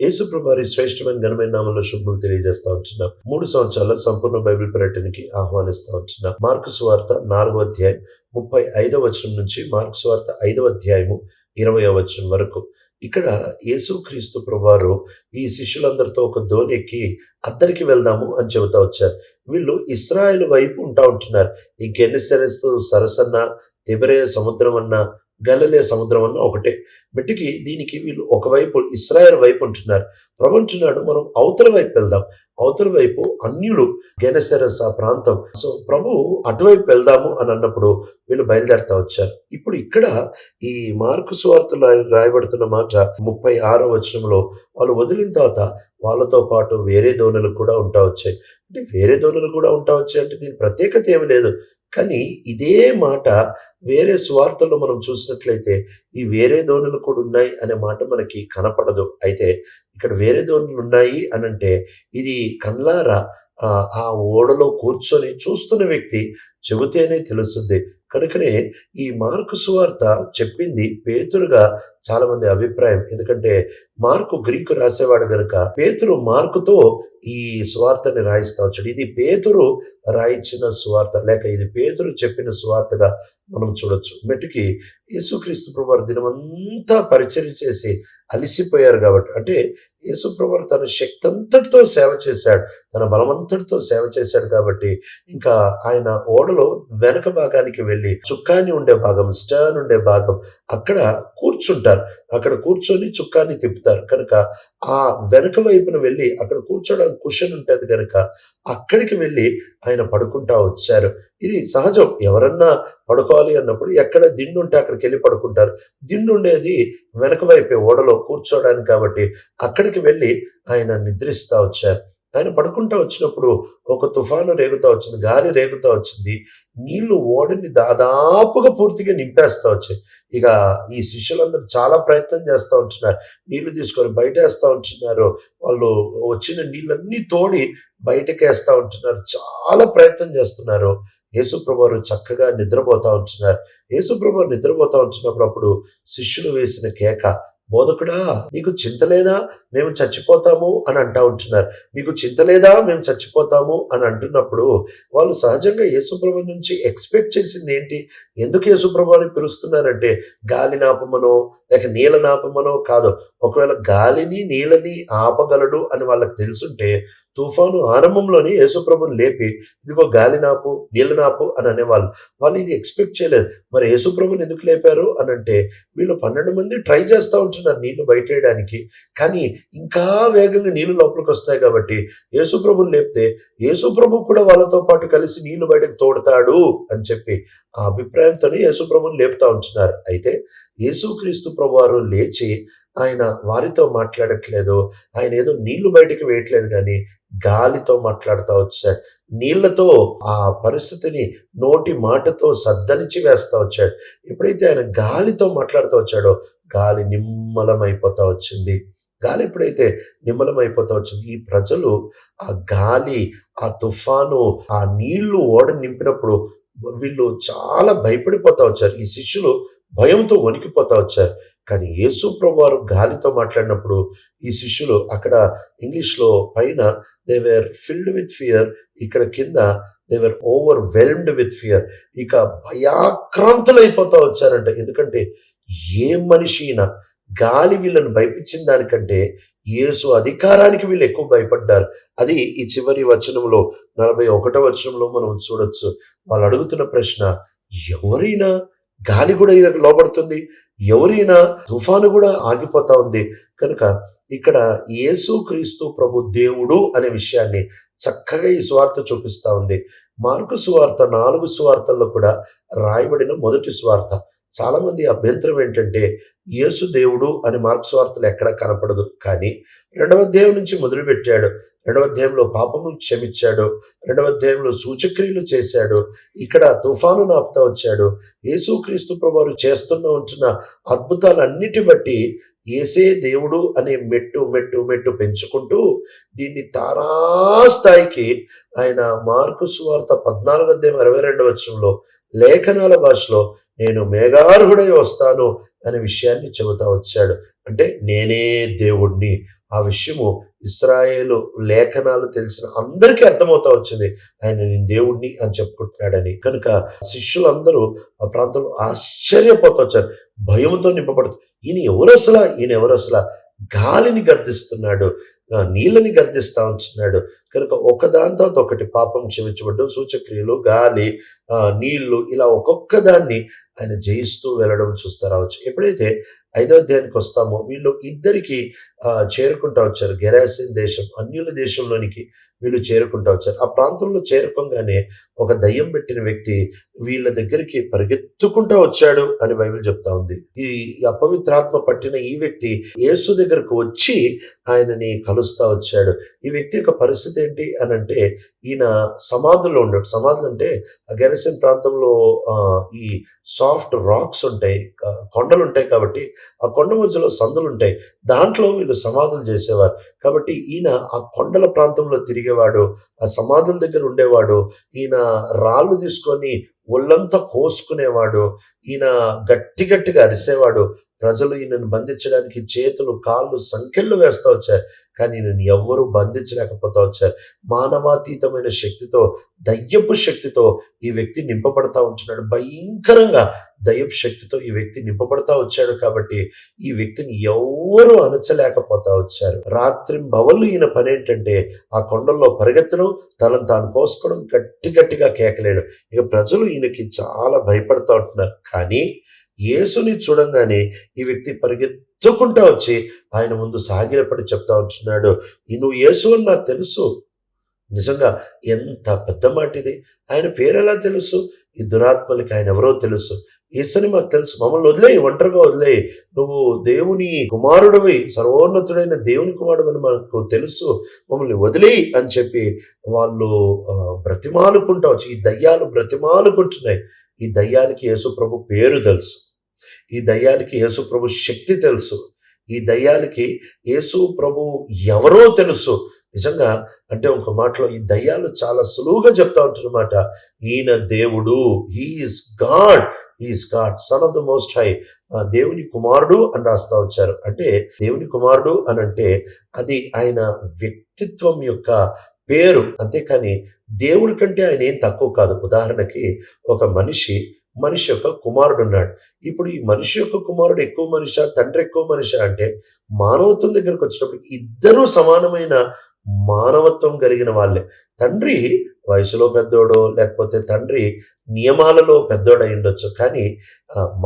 యేసుప్రభు వారి శ్రేష్టమైన ఘనమైన నామంలో శుభములు తెలియజేస్తా ఉంటున్నాం. మూడు సంవత్సరాల సంపూర్ణ బైబిల్ పర్యటనకి ఆహ్వానిస్తా ఉంటున్నాం. మార్క్స్ వార్త నాలుగో అధ్యాయం ముప్పై ఐదవ వచనం నుంచి మార్క్స్ వార్త ఐదవ అధ్యాయము ఇరవై వచనం వరకు. ఇక్కడ యేసుక్రీస్తు ప్రభువారు ఈ శిష్యులందరితో ఒక ధోని ఎక్కి అద్దరికి వెళ్దాము అని చెబుతా వచ్చారు. వీళ్ళు ఇస్రాయల్ వైపు ఉంటా ఉంటున్నారు. ఈ సరస్సు సరసన్న తిబరే సముద్రం అన్న గలలే సముద్రం అన్న ఒకటే. మెట్టికి దీనికి వీళ్ళు ఒకవైపు ఇస్రాయల్ వైపు ఉంటున్నారు ప్రభు మనం అవతల వైపు వెళ్దాం. అవతల వైపు అన్యులు గెనసెరస్ ఆ ప్రాంతం. సో ప్రభు అటువైపు వెళ్దాము అని అన్నప్పుడు వీళ్ళు బయలుదేరుతా వచ్చారు. ఇప్పుడు ఇక్కడ ఈ మార్కు సువార్తలో రాయబడుతున్న మాట ముప్పై ఆరో వచనంలో వాళ్ళు వదిలిన తర్వాత వాళ్ళతో పాటు వేరే దోణులు కూడా ఉంటా వచ్చాయి. అంటే వేరే దోణులు కూడా ఉంటా వచ్చాయి అంటే దీని ప్రత్యేకత ఏమి లేదు. కానీ ఇదే మాట వేరే సువార్తల్లో మనం చూసినట్లయితే ఈ వేరే దోణులు కూడా ఉన్నాయి అనే మాట మనకి కనపడదు. అయితే ఇక్కడ వేరే దోణులు ఉన్నాయి అని అంటే ఇది కళ్ళారా? ఆ, ఆ ఓడలో కూర్చొని చూస్తున్న వ్యక్తి చెబితేనే తెలుస్తుంది కనుకనే ఈ మార్కు సువార్త చెప్పింది పేతురుగా చాలా మంది అభిప్రాయం. ఎందుకంటే మార్కు గ్రీకు రాసేవాడు గనుక పేతురు మార్కుతో ఈ సువార్తని రాయిస్తా వచ్చాడు. ఇది పేతురు రాయించిన సువార్త. లేక ఇది పేతురు చెప్పిన సువార్తగా మనం చూడొచ్చు. మెట్టుకి యేసుక్రీస్తు ప్రభువారు దినమంతా పరిచయం చేసి అలిసిపోయారు కాబట్టి. అంటే యేసుప్రభు తన శక్తి అంతటితో సేవ చేశాడు. తన బలమంతటితో సేవ చేశాడు కాబట్టి ఇంకా ఆయన ఓడలో వెనక భాగానికి వెళ్ళి చుక్కాని ఉండే భాగం స్టర్న్ ఉండే భాగం అక్కడ కూర్చుంటారు. అక్కడ కూర్చొని చుక్కాన్ని తిప్పుతారు. కనుక ఆ వెనక వైపున వెళ్ళి అక్కడ కూర్చోడానికి కుషన్ ఉంటుంది కనుక అక్కడికి వెళ్ళి ఆయన పడుకుంటా వచ్చారు. ఇది సహజం. ఎవరన్నా పడుకోవాలి అన్నప్పుడు ఎక్కడ దిండు ఉంటే అక్కడికి వెళ్ళి పడుకుంటారు. దిండు ఉండేది వెనక వైపే ఓడలో కూర్చోడానికి కాబట్టి అక్కడికి వెళ్ళి ఆయన నిద్రిస్తూ వచ్చారు. ఆయన పడుకుంటా వచ్చినప్పుడు ఒక తుఫాను రేగుతా వచ్చింది గాలి రేగుతా వచ్చింది నీళ్ళు ఓడని దాదాపుగా పూర్తిగా నింపేస్తా వచ్చాయి. ఇక ఈ శిష్యులందరూ చాలా ప్రయత్నం చేస్తూ ఉంటున్నారు. నీళ్ళు తీసుకొని బయట వేస్తూ ఉంటున్నారు. వాళ్ళు వచ్చిన నీళ్ళన్నీ తోడి బయటకు వేస్తూ ఉంటున్నారు. చాలా ప్రయత్నం చేస్తున్నారు. యేసుప్రభు చక్కగా నిద్రపోతూ ఉంటున్నారు. యేసుప్రభు నిద్రపోతూ ఉంటున్నప్పుడు అప్పుడు శిష్యులు వేసిన కేక బోధకుడా నీకు చింత లేదా? మేము చచ్చిపోతాము అని అంటా ఉంటున్నారు. మీకు చింత లేదా? మేము చచ్చిపోతాము అని అంటున్నప్పుడు వాళ్ళు సహజంగా యేసుప్రభు నుంచి ఎక్స్పెక్ట్ చేసింది ఏంటి? ఎందుకు యేసుప్రభుని పిలుస్తున్నారంటే గాలి నాపమనో లేక నీళ్ళ నాపమనో కాదు. ఒకవేళ గాలిని నీళ్ళని ఆపగలడు అని వాళ్ళకి తెలుసుంటే తుఫాను ఆరంభంలోనే యేసుప్రభుని లేపి ఇదిగో గాలి నాపు నీళ్ళ నాపు అని అనేవాళ్ళు. వాళ్ళు ఇది ఎక్స్పెక్ట్ చేయలేదు. మరి యేసుప్రభుని ఎందుకు లేపారు అని అంటే వీళ్ళు పన్నెండు మంది ట్రై చేస్తూ ఉంటున్నారు నీళ్ళు బయటేయడానికి కానీ ఇంకా వేగంగా నీళ్ళు లోపలికి వస్తాయి కాబట్టి యేసుప్రభుని లేపితే యేసుప్రభు కూడా వాళ్ళతో పాటు కలిసి నీళ్ళు బయటకు తోడతాడు అని చెప్పి ఆ అభిప్రాయంతోనే యేసుప్రభుని లేపుతా ఉంటున్నారు అయితే యేసుక్రీస్తు ప్రభువారు లేచి ఆయన వారితో మాట్లాడట్లేదు ఆయన ఏదో నీళ్ళు బయటకు వేయట్లేదు కానీ గాలితో మాట్లాడుతూ వచ్చాడు నీళ్ళతో ఆ పరిస్థితిని నోటి మాటతో సద్దనిచి వేస్తా వచ్చాడు ఎప్పుడైతే ఆయన గాలితో మాట్లాడుతూ వచ్చాడో గాలి నిమ్మలమైపోతా వచ్చింది. గాలి ఎప్పుడైతే నిమ్మలమైపోతా వచ్చింది ఈ ప్రజలు ఆ గాలి ఆ తుఫాను ఆ నీళ్ళు ఓడ నింపినప్పుడు వీళ్ళు చాలా భయపడిపోతా వచ్చారు. ఈ శిష్యులు భయంతో వణికిపోతా వచ్చారు. కానీ యేసు ప్రభువారు గాలితో మాట్లాడినప్పుడు ఈ శిష్యులు అక్కడ ఇంగ్లీష్లో పైన దేవేర్ ఫిల్డ్ విత్ ఫియర్ ఇక్కడ కింద they were overwhelmed with fear ఇక భయాక్రాంతులైపోతా వచ్చారంట. ఎందుకంటే ఏ మనిషి అయినా గాలి వీళ్ళను భయపించిన దానికంటే యేసు అధికారానికి వీళ్ళు ఎక్కువ భయపడ్డారు. అది ఈ చివరి వచనంలో నలభై ఒకటో వచనంలో మనం చూడొచ్చు. వాళ్ళు అడుగుతున్న ప్రశ్న ఎవరైనా గాలి కూడా ఈయనకు లోపడుతుంది ఎవరైనా తుఫాను కూడా ఆగిపోతా ఉంది? కనుక ఇక్కడ యేసు క్రీస్తు ప్రభు దేవుడు అనే విషయాన్ని చక్కగా ఈ సువార్త చూపిస్తూ ఉంది. మార్కు సువార్త నాలుగు సువార్తల్లో కూడా రాయబడిన మొదటి సువార్త. చాలా మంది అభ్యంతరం ఏంటంటే యేసు దేవుడు అని మార్క్స్ వార్తలు ఎక్కడ కనపడదు. కానీ రెండవ అధ్యాయం నుంచి మొదలుపెట్టాడు. రెండవ అధ్యాయంలో పాపము క్షమించాడు. రెండవ అధ్యాయంలో సూచక్రియలు చేశాడు. ఇక్కడ తుఫాను నాపుతా వచ్చాడు. యేసుక్రీస్తు ప్రభువారు చేస్తున్న ఉంటున్న అద్భుతాలన్నిటి బట్టి ఏసే దేవుడు అనే మెట్టు మెట్టు మెట్టు పెంచుకుంటూ దీన్ని తారా స్థాయికి ఆయన మార్కు సువార్త పద్నాలుగు అధ్యాయం అరవై రెండవ వచ్చంలో లేఖనాల భాషలో నేను మేఘార్హుడై వస్తాను అనే విషయాన్ని చెబుతా వచ్చాడు. అంటే నేనే దేవుణ్ణి. ఆ విషయము ఇస్రాయేలు లేఖనాలు తెలిసిన అందరికీ అర్థమవుతా వచ్చింది. ఆయన నేను దేవుణ్ణి అని చెప్పుకుంటున్నాడని. కనుక శిష్యులందరూ ఆ ప్రాంతంలో ఆశ్చర్యపోతొచ్చారు భయంతో నింపబడుతుంది ఈయన ఎవరు ఈయన ఎవరసలా? గాలిని గర్దిస్తున్నాడు. నీళ్ళని గర్దిస్తా ఉంటున్నాడు. కనుక ఒకదాని తర్వాత ఒకటి పాపం క్షమించబడ్డం. సూచక్రియలు గాలి ఆ, నీళ్ళు ఇలా ఒక్కొక్క దాన్ని ఆయన జయిస్తూ వెళ్ళడం చూస్తూ రావచ్చు. ఎప్పుడైతే ఐదో అధ్యాయానికి వస్తామో వీళ్ళు ఇద్దరికి చేరుకుంటా వచ్చారు. గెరాసిన్ దేశం అన్యుల దేశంలోనికి వీళ్ళు చేరుకుంటా వచ్చారు. ఆ ప్రాంతంలో చేరుకోగానే ఒక దయ్యం పెట్టిన వ్యక్తి వీళ్ళ దగ్గరికి పరిగెత్తుకుంటా వచ్చాడు అని బైబిల్ చెప్తా ఉంది. ఈ అపవిత్రాత్మ పట్టిన ఈ వ్యక్తి యేసు దగ్గరకు వచ్చి ఆయనని కలుస్తా వచ్చాడు. ఈ వ్యక్తి యొక్క పరిస్థితి ఏంటి అని అంటే ఈయన సమాధుల్లో ఉన్నాడు సమాధులు అంటే ఆ గెరసిన్ ప్రాంతంలో ఈ సాఫ్ట్ రాక్స్ ఉంటాయి. కొండలు ఉంటాయి కాబట్టి ఆ కొండ మధ్యలో సందులు ఉంటాయి. దాంట్లో వీళ్ళు సమాధులు చేసేవారు. కాబట్టి ఈయన ఆ కొండల ప్రాంతంలో తిరిగేవాడు ఆ సమాధుల దగ్గర ఉండేవాడు. ఈయన రాళ్ళు తీసుకొని ఒళ్ళంతా కోసుకునేవాడు ఈయన గట్టి గట్టిగా అరిసేవాడు. ప్రజలు ఈయనను బంధించడానికి చేతులు కాళ్ళు సంఖ్యలు వేస్తా వచ్చారు. కానీ ఈయనను ఎవ్వరూ బంధించలేకపోతా వచ్చారు. మానవాతీతమైన శక్తితో దయ్యపు శక్తితో ఈ వ్యక్తి నింపబడతా ఉంటున్నాడు. భయంకరంగా దైవ శక్తితో ఈ వ్యక్తి నింపబడతా వచ్చాడు కాబట్టి ఈ వ్యక్తిని ఎవరు అణచలేకపోతా వచ్చారు. రాత్రి బవళ్ళు ఈయన పని ఏంటంటే ఆ కొండల్లో పరిగెత్తడం తనను తాను కోసుకోవడం గట్టి గట్టిగా కేకలేడు ఇక ప్రజలు ఈయనకి చాలా భయపడతా ఉంటున్నారు. కానీ యేసుని చూడంగానే ఈ వ్యక్తి పరిగెత్తుకుంటా వచ్చి ఆయన ముందు సాగిలపడి చెప్తా ఉంటున్నాడు. నువ్వు యేసు అని నాకు తెలుసు. నిజంగా ఎంత పెద్ద మాటిది ఆయన పేరు ఎలా తెలుసు? ఈ దురాత్మలకి ఆయన ఎవరో తెలుసు. యేసని మాకు తెలుసు. మమ్మల్ని వదిలేయి ఒంటరిగా వదిలేయి. నువ్వు దేవుని కుమారుడివి సర్వోన్నతుడైన దేవుని కుమారుడు మనకు తెలుసు. మమ్మల్ని వదిలేయి అని చెప్పి వాళ్ళు బ్రతిమాలుకుంటావచ్చు బ్రతిమాలుకుంటా వచ్చి ఈ దయ్యాలు బ్రతిమాలుకుంటున్నాయి. ఈ దయ్యానికి యేసుప్రభు పేరు తెలుసు. ఈ దయ్యానికి యేసుప్రభు శక్తి తెలుసు. ఈ దయ్యాలకి యేసు ప్రభు ఎవరో తెలుసు. నిజంగా అంటే ఒక మాటలో ఈ దయ్యాలు చాలా సులువుగా చెప్తా ఉంటున్నమాట ఈయన దేవుడు he is god he is god son of the most high దేవుని కుమారుడు అని రాస్తా వచ్చారు. అంటే దేవుని కుమారుడు అని అంటే అది ఆయన వ్యక్తిత్వం యొక్క పేరు. అంతేకాని దేవుడి కంటే ఆయన ఏం తక్కువ కాదు. ఉదాహరణకి ఒక మనిషి మనిషి యొక్క కుమారుడు ఉన్నాడు. ఇప్పుడు ఈ మనిషి యొక్క కుమారుడు ఎక్కువ మనిషా తండ్రి ఎక్కువ మనిషా అంటే మానవత్వం దగ్గరకు వచ్చినప్పుడు ఇద్దరూ సమానమైన మానవత్వం కలిగిన వాళ్ళే. తండ్రి వయసులో పెద్దోడో లేకపోతే తండ్రి నియమాలలో పెద్దోడై ఉండొచ్చు. కానీ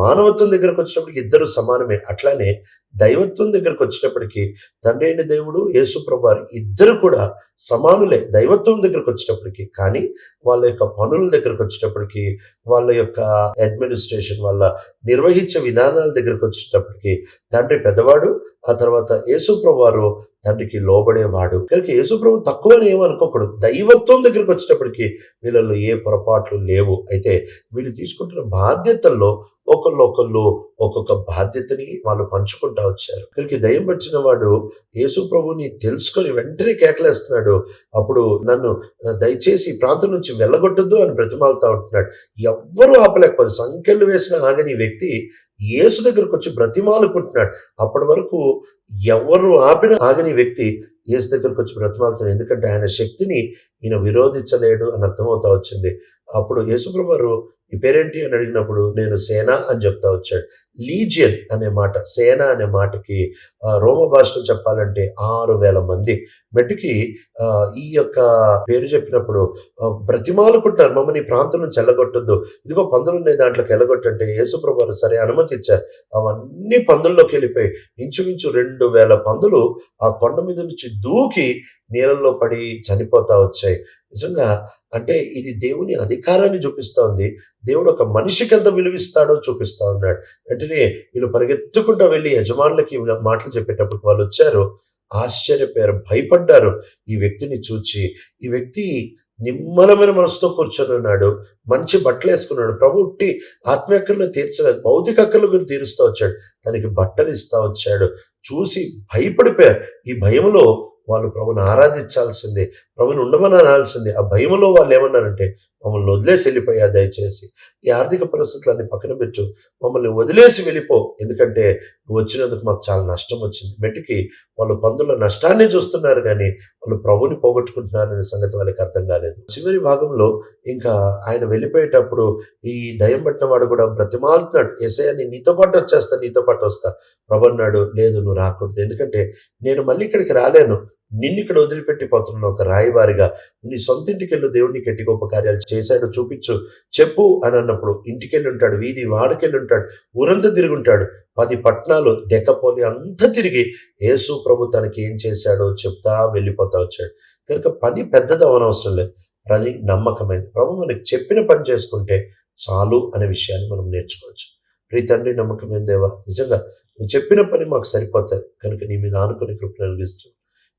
మానవత్వం దగ్గరకు వచ్చినప్పటికి ఇద్దరు సమానమే. అట్లానే దైవత్వం దగ్గరకు వచ్చినప్పటికీ తండ్రి అయిన దేవుడు యేసుప్రభారు ఇద్దరు కూడా సమానులే దైవత్వం దగ్గరకు వచ్చినప్పటికీ. కానీ వాళ్ళ యొక్క పనుల దగ్గరకు వచ్చినప్పటికీ వాళ్ళ యొక్క అడ్మినిస్ట్రేషన్ వాళ్ళ నిర్వహించే విధానాల దగ్గరకు వచ్చేటప్పటికీ తండ్రి పెద్దవాడు ఆ తర్వాత యేసుప్రభారు తండ్రికి లోబడేవాడు. కనుక యేసు ప్రభు తక్కువని ఏమనుకోకూడదు. దైవత్వం దగ్గరకు వచ్చేటప్పటికి వీళ్ళల్లో ఏ పొరపాట్లు లేవు. అయితే వీళ్ళు తీసుకుంటున్న బాధ్యతల్లో ఒకళ్ళు ఒకళ్ళు ఒక్కొక్క బాధ్యతని వాళ్ళు పంచుకుంటా వచ్చారు. వీళ్ళకి దయ్యం పట్టిన వాడు యేసు ప్రభుని తెలుసుకొని వెంటనే కేకలేస్తున్నాడు. అప్పుడు నన్ను దయచేసి ఈ ప్రాంతం నుంచి వెళ్ళగొట్టద్దు అని బ్రతిమాలుతా ఉంటున్నాడు. ఎవ్వరూ ఆపలేకపోతే సంఖ్యలు వేసిన ఆగని వ్యక్తి యేసు దగ్గరకు వచ్చి బ్రతిమాలుకుంటున్నాడు. అప్పటి వరకు ఎవరు ఆపిన ఆగని వ్యక్తి యేసు దగ్గరకు వచ్చి బ్రతిమాలుతున్నాడు. ఎందుకంటే ఆయన శక్తిని ఈయన విరోధించలేడు అని అర్థమవుతా వచ్చింది. అప్పుడు యేసుప్రభు ఈ పేరేంటి? అని అడిగినప్పుడు నేను సేన అని చెప్తా వచ్చాడు. లీజియన్ అనే మాట సేన అనే మాటకి రోమ భాషలో చెప్పాలంటే ఆరు వేల మంది. మెట్టుకి ఈ యొక్క పేరు చెప్పినప్పుడు ఆ, బ్రతిమాలుకుంటున్నారు మమ్మల్ని ప్రాంతం నుంచి ఇదిగో పందులున్నాయి దాంట్లోకి వెళ్ళగొట్టంటే యేసుప్రభారు సరే అనుమతి ఇచ్చారు. అవన్నీ పందుల్లోకి వెళ్ళిపోయి ఇంచుమించు రెండు వేల పందులు ఆ కొండ మీద నుంచి దూకి నీళ్ళల్లో పడి చనిపోతా వచ్చాయి. నిజంగా అంటే ఇది దేవుని అధికారాన్ని చూపిస్తోంది దేవుడు ఒక మనిషికి ఎంత విలువిస్తాడో చూపిస్తూ ఉన్నాడు. వెంటనే వీళ్ళు పరిగెత్తుకుంటూ వెళ్ళి యజమానులకి మాటలు చెప్పేటప్పుడు వాళ్ళు వచ్చారు. ఆశ్చర్యపోయారు భయపడ్డారు. ఈ వ్యక్తిని చూచి ఈ వ్యక్తి నిమ్మలమైన మనసుతో కూర్చొని ఉన్నాడు. మంచి బట్టలు వేసుకున్నాడు. ప్రభు ఉట్టి ఆత్మీయక్కర్లు తీర్చలేదు. భౌతిక అక్కర్లు గురించి తీరుస్తూ వచ్చాడు. తనకి బట్టలు ఇస్తా వచ్చాడు. చూసి భయపడిపోయారు. ఈ భయంలో వాళ్ళు ప్రభుని ఆరాధించాల్సిందే ప్రభుని ఉండమని అనాల్సిందే ఆ భయంలో వాళ్ళు ఏమన్నారంటే మమ్మల్ని వదిలేసి వెళ్ళిపోయా దయచేసి. ఈ ఆర్థిక పరిస్థితులన్నీ పక్కన పెట్టు. మమ్మల్ని వదిలేసి వెళ్ళిపో. ఎందుకంటే నువ్వు వచ్చినందుకు మాకు చాలా నష్టం వచ్చింది. మెట్టికి వాళ్ళు పందుల నష్టాన్ని చూస్తున్నారు కానీ వాళ్ళు ప్రభుని పోగొట్టుకుంటున్నారనే సంగతి వాళ్ళకి అర్థం కాలేదు. చివరి భాగంలో ఇంకా ఆయన వెళ్ళిపోయేటప్పుడు ఈ దయం పట్టిన వాడు కూడా బ్రతిమాలుతున్నాడు. ఎసయ్య నీతో పాటు వచ్చేస్తా నీతో పాటు వస్తా. ప్రభు అన్నాడు లేదు నువ్వు రాకూడదు. ఎందుకంటే నేను మళ్ళీ ఇక్కడికి రాలేను. నిన్ను ఇక్కడ వదిలిపెట్టిపోతున్నాను ఒక రాయివారిగా నీ సొంత ఇంటికి దేవుడిని దేవుడు ఎట్టి గొప్ప కార్యాలు చేశాడు చూపించు. చెప్పు అని అన్నప్పుడు ఇంటికెళ్ళి ఉంటాడు వీధి వాడికెళ్ళి ఉంటాడు ఊరంతా తిరిగి ఉంటాడు పది పట్టణాలు దెక్కపోలి అంతా తిరిగి యేసు ప్రభు తనకి ఏం చేశాడో చెప్తా వెళ్ళిపోతా వచ్చాడు. కనుక పని పెద్దది అవనవసరం లేదు. పని నమ్మకమైంది. ప్రభు మనకి చెప్పిన పని చేసుకుంటే చాలు అనే విషయాన్ని మనం నేర్చుకోవచ్చు. ప్రీ తండ్రి నమ్మకమైన దేవా నిజంగా నువ్వు చెప్పిన పని మాకు సరిపోతుంది కనుక నీ మీద ఆనుకుని కృపను కలిగిస్తుంది